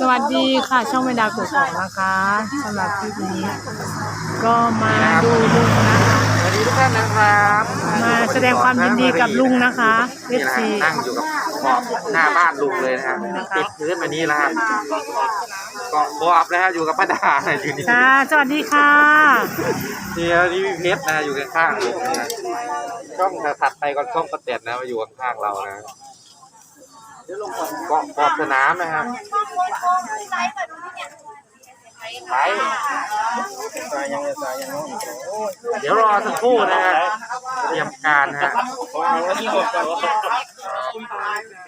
สวัสดีค่ะช่องเวลากดของนะคะสำหรับคลิปนี้ ก็มาดูลุงนะคะสวัสดีทุกท่านนะครับมาแสดงความยินดีกับลุงนะคะนี่นะ FC ฮะนั่งอยู่กับขอบหน้าบ้านลุงเลยนะครับนะคะติดพื้นมานี้แล้วครับเกาะขอบนะครับอยู่กับป้าดาอยู่นี่ค่ะสวัสดีค่ะเดียวนี่พี่เพชรนะอยู่ข้างๆลุงนะช่องถัดไปก็ช่องประเด็นนะมาอยู่ข้างๆเรานะ เกาะขอบสนามนะครับไปเดี๋ยวรอสักครู่นะฮะเตรียมการนะฮะ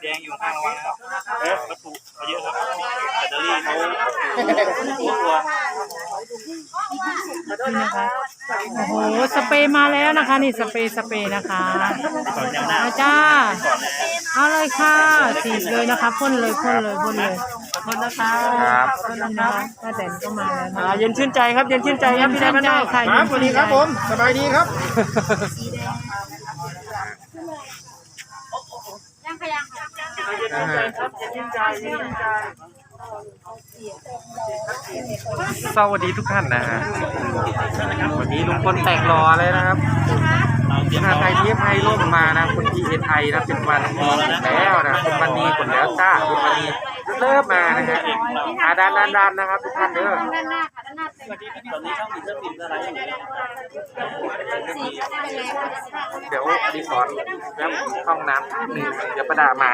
แดงอยู่ข้างระวังนะครับเอ๊ะวัตถุเขาเยอะครับแบตเตอรี่เขาตัวนี่นะคะโอ้โหสเปรย์มาแล้วนะคะ นี่สเปรย์สเปรย์นะคะก่อนแนวหน้ามาจ้าก่อนนะ เอาเลยค่ะฉีดเลยนะคะพ่นเลยพ่นเลยพ่นเลยขอบคุณนะคะครับขอบคุณนะคะป้าแตนก็มาแล้วนะอ่าเย็นชื่นใจครับเย็นชื่นใจครับพี่เย็ได้นชื่นใจค่ะครับสวัสดีครับผม สบายดีครับนะฮะสวัสดีทุกท่านนะฮะวันนี้ลุงพลแต่งรอเลยนะครับ หน้าไทยเที่ไทยร่มมานะคุณพีเอไอนะเป็นวันแล้วนะคุณวันนี้คนแล้วจ้าคุณวันนี้เริ่มมานะฮะอาดานดานดานนะครับทุกท่านเด้อตอนนี้ช่องมีเครื่องบินอะไรเดี๋ยวดีสอนแล้วห้องน้ำหนึ่งเดี๋ยวประดามา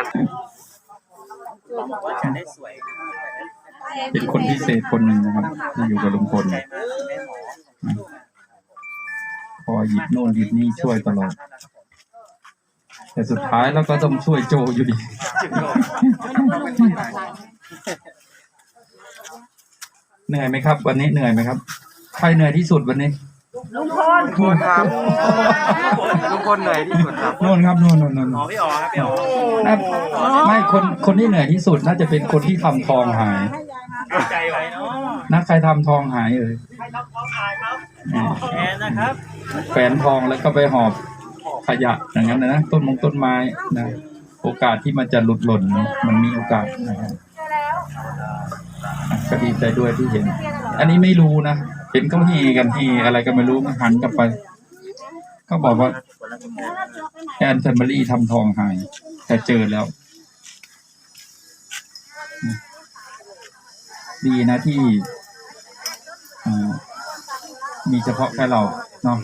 เป็นคนพิเศษคนหนึ่งนะครับที่อยู่กับลุงพลพอ หยิบโน่นหยิบนี่ช่วยตลอด แต่สุดท้ายแล้วก็ต้องช่วยโจอยู่ดี เหนื่อยไหมครับ วันนี้เหนื่อยไหมครับ ใครเหนื่อยที่สุดวันนี้ลุงพลครับลุงพลเหนื่อยที่สุดครับโน่นครับโน่นโน่นโน่นอ๋อพี่อ๋อครับพี่อ๋อน่าไม่คนคนที่เหนื่อยที่สุดน่าจะเป็นคนที่ทำทองหาย ใจไว้เนาะ นะใครทำทองหายเอ่ยใครทำความอายครับอ่าแอนนะครับแฝนทองแล้วก็ไปหอบขยะอย่างนั้นนะนะต้นมงต้นไม้นะโอกาสที่มันจะหลุดหล่นนะมันมีโอกาสนะครับก็ดีใจด้วยที่เห็น อันนี้ไม่รู้นะเห็นเขาเฮกันเฮอะไรก็ไม่รู้มันหันกลับไป ก็บอกว่าแอนแฟมิลี่ทำทองหาย แต่เจอแล้ว ดีนะที่มีเฉพาะแค่เราเนาะ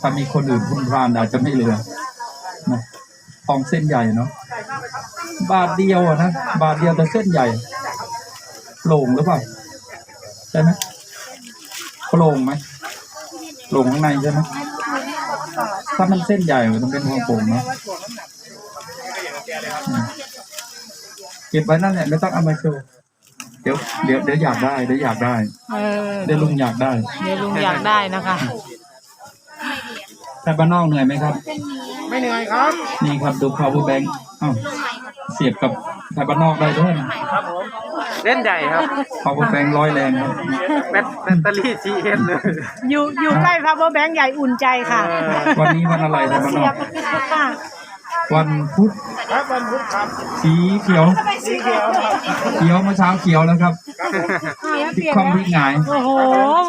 ถ้ามีคนอื่นพุ่นพลานอาจจะไม่เหลือนะทองเส้นใหญ่เนาะบาทเดียวอะนะบาทเดียวแต่เส้นใหญ่โปร่งหรือเปล่าใช่ไหมโปร่งไหมโปร่งข้างในใช่ไหมถ้ามันเส้นใหญ่มันต้องเป็นทองโปร่งนะเก็บไว้นั่นแหละไม่ต้องเอามาโชว์ ดี๋ยวเดี๋ยวเดี๋ยวอยากได้เดี๋ยวอยากได้เออเดี๋ยวลุงอยากได้เดี๋ยวลุงอยากได้นะคะแต่บ้านนอกเหนื่อยไหมครับ ไม่เหนื่อยครับ นี่ครับดู power bank อ้าวเสียบกับไทยบ้านนอกได้ด้วยนะครับผมเล่นใหญ่ครับ power bank ร้อยแรงครับแบตแบตเตอรี่ซีเอสเลยอยู่อยู่ใกล้ power bank ใหญ่อุ่นใจค่ะ วันนี้วันอะไรไทยบ้านนอกค่ะ วันพุธครับวันพุธครับสีเขียว สีเขียวครับเขียวเมื่อเช้าเขียวแล้วครับพลิกคว่ำพลิกหงายโอ้โห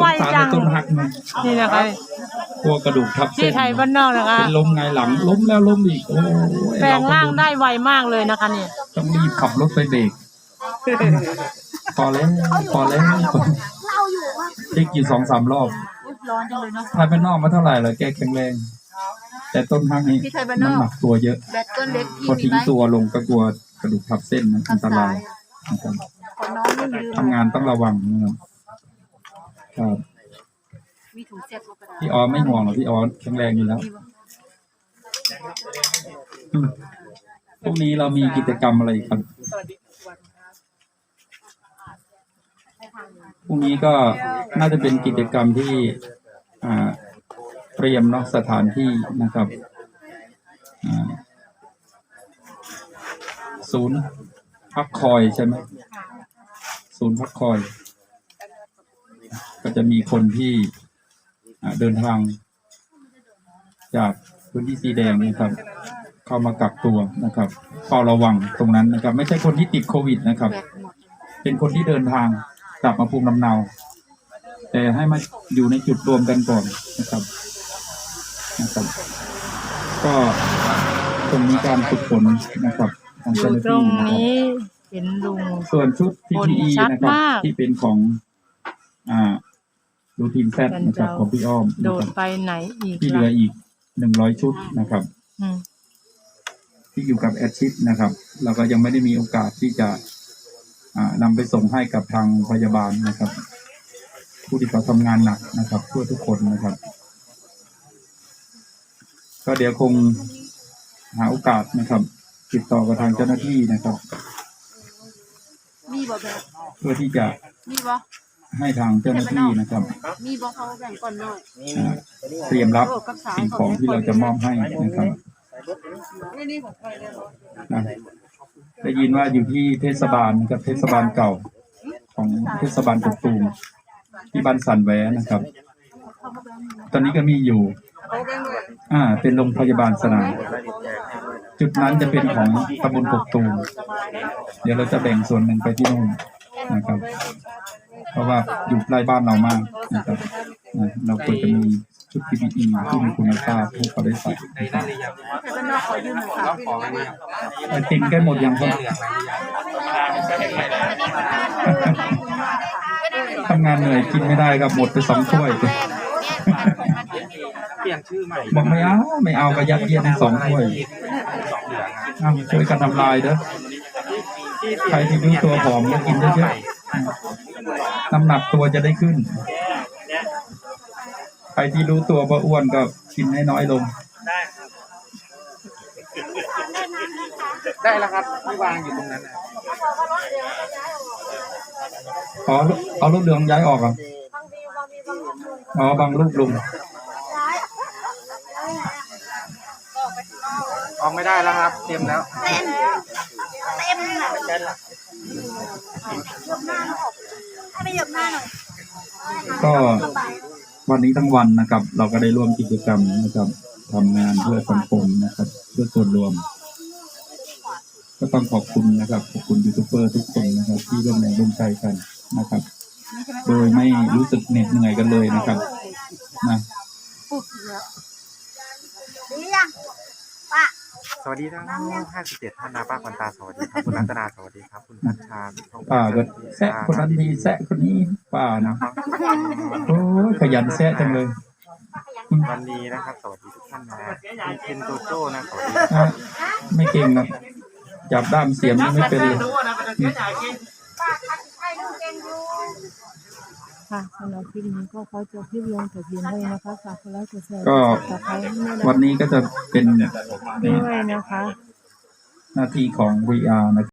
สไวงสารจัในงต้นหักมันนี่นะคะกลัวกระดูกทับที่เส้นไทยบ้านนอกนะคะเป็นล้มไงายหลังล้มแล้วล้มอีกโอ้ยแปลงร่างเก็ได้ไวมากเลยนะคะเนี่ยต้องรีบขับรถไปเบรกพอแล้วพอแล้วพลิกอยู่สองสามรอบร้อนจังเลยเนาะไทยบ้านนอกมาเท่าไหร่เหรอแกแข็งแรง แต่ต้นทางนี้พี่ไทยบ้านนอกน้ำหนักตัวเยอะ แบตก้อนเล็กพี่พอมีทิ้งไหมตัวลงก็กลัวกระดูกทับเส้นนะอันตรายนะครับขอน้องไม่ลืมทำงานต้องระวังนะครับครับมีถุงเสียบลูกกระดาษพี่ออไม่ห่วงหรอกพี่ออแข็งแรงอยู่แล้วอืมพรุ่งนี้เรามีกิจกรรมอะไรอีกครับพรุ่งนี้ก็น่าจะเป็นกิจกรรมที่ อ่า เตรียมเนาะสถานที่นะครับศูนย์พักคอยใช่ไหมศูนย์พักคอย ก็จะมีคนที่เดินทาง จากพื้นที่สีแดงนะครับ เข้ามากักตัวนะครับเฝ้าระวังตรงนั้นนะครับ ไม่ใช่คนที่ติดโควิดนะครับ เป็นคนที่เดินทางกลับมาภูมิลำเนา แต่ให้มาอยู่ในจุดรวมกันก่อนนะครับ นะครับ ก็ตรงนี้การฝึกฝนนะครับของอเจ้ายู่หน้าตรที่งนะครับนี้เห็นลุง ส่วนชุดคน PPE ชัดนะครับ มากที่เป็นของอ่ารูทีนแซดนะครับเป็นเจ้าของพี่อ้อมโดนะคดรับไปไหนอีกที่เหลือล่ะอีกหนึ่งร้อยชุดนะครับ อืมที่อยู่กับแอดชิปนะครับเราก็ยังไม่ได้มีโอกาสที่จะอ่านำไปส่งให้กับทางพยาบาลนะครับ ผู้ที่เขาทำงานหนักนะครับ เพื่อทุกคนนะครับ ก็เดี๋ยวคงหาโอกาสนะครับ ติดต่อกับทางเจ้าหน้าที่นะครับ มีบ่แบบเพื่อที่จะมีบ่ให้ทางเจ้าหน้าที่นะครับมีบ่เขาแบ่งก่อนหน่อยอ่าเตรียมรับสิ่งของที่เราจะมอบให้นะครับนะได้ยินว่าอยู่ที่เทศบาลนะครับเทศบาลเก่า ของเทศบาลกกตูมที่บ้านสันแวนะครับ ตอนนี้ก็มีอยู่ อ่า เป็นโรงพยาบาลสนาม จุดนั้นจะเป็นของตำบลกกตูมเดี๋ยวเราจะแบ่งส่วนหนึ่งไปที่นู่นนะครับ เพราะว่าอยู่ใกล้บ้านเรามากนะครับนะเราควรจะมีชุด PPE ที่มีคุณภาพให้เขาได้ใส่นะครับแต่บ้านนอกขอยืมหน่อยค่ะต้องขอกันเนี่ยไอติมใกล้หมดยังครับทำงานเหนื่อยกินไม่ได้ครับหมดไปสองถ้วยเป ลี่ยนชื่อใหม่บอกไม่เอาไม่เอาก็ยัดเยียดทั้งสองถ้วยอ้าวช่วยกันทำลายเด้อใครที่รู้ตัวผอมก็กินเยอะๆน้ำหนักตัวจะได้ขึ้น ใครที่รู้ตัวว่าอ้วนก็กินให้น้อยลง ได้แล้วครับที่วางอยู่ตรงนั้นนะขอเอาลูกเหลืองย้ายออกอะ อ๋อบางลูกลุง ออกไม่ได้แล้วครับ เต็มแล้วก็วันนี้ทั้งวันนะครับ เราก็ได้ร่วมกิจกรรมนะครับทำงานเพื่อสังคมนะครับ เพื่อส่วนรวม ก็ต้องขอบคุณนะครับขอบคุณยูทูบเบอร์ทุกคนนะครับ ที่ร่วมแรงร่วมใจกันนะครับ โดยไม่รู้สึกเหน็ดเหนื่อยกันเลยนะครับนะ วัสดีทั้ง57ท่านนาป้าควันตาสวัสดีครับคุณรัตนาสวัสดีครับ คุณพัชชาคุณทองป้าก็แซะคนนั้นทีแซะคนนี้ป้านะโอ้ยขยันแซะจังเลยวันนี้นะครับ สวัสดีทุกท่านนะคุณเคนโจโจ้นะสวัสดีนะไม่เก่งหรอกจับด้ามเสียมยังไม่เป็นเลย ค่ะสำหรับคลิปนี้ก็ขอจบคลิปลงแต่เพียงเท่านี้นะคะฝากกดไลค์กดแชร์ก็กดติดตามให้ด้วยวันนี้ก็จะเป็นด้วยนะคะ หน้าที่ของ VR นะครับ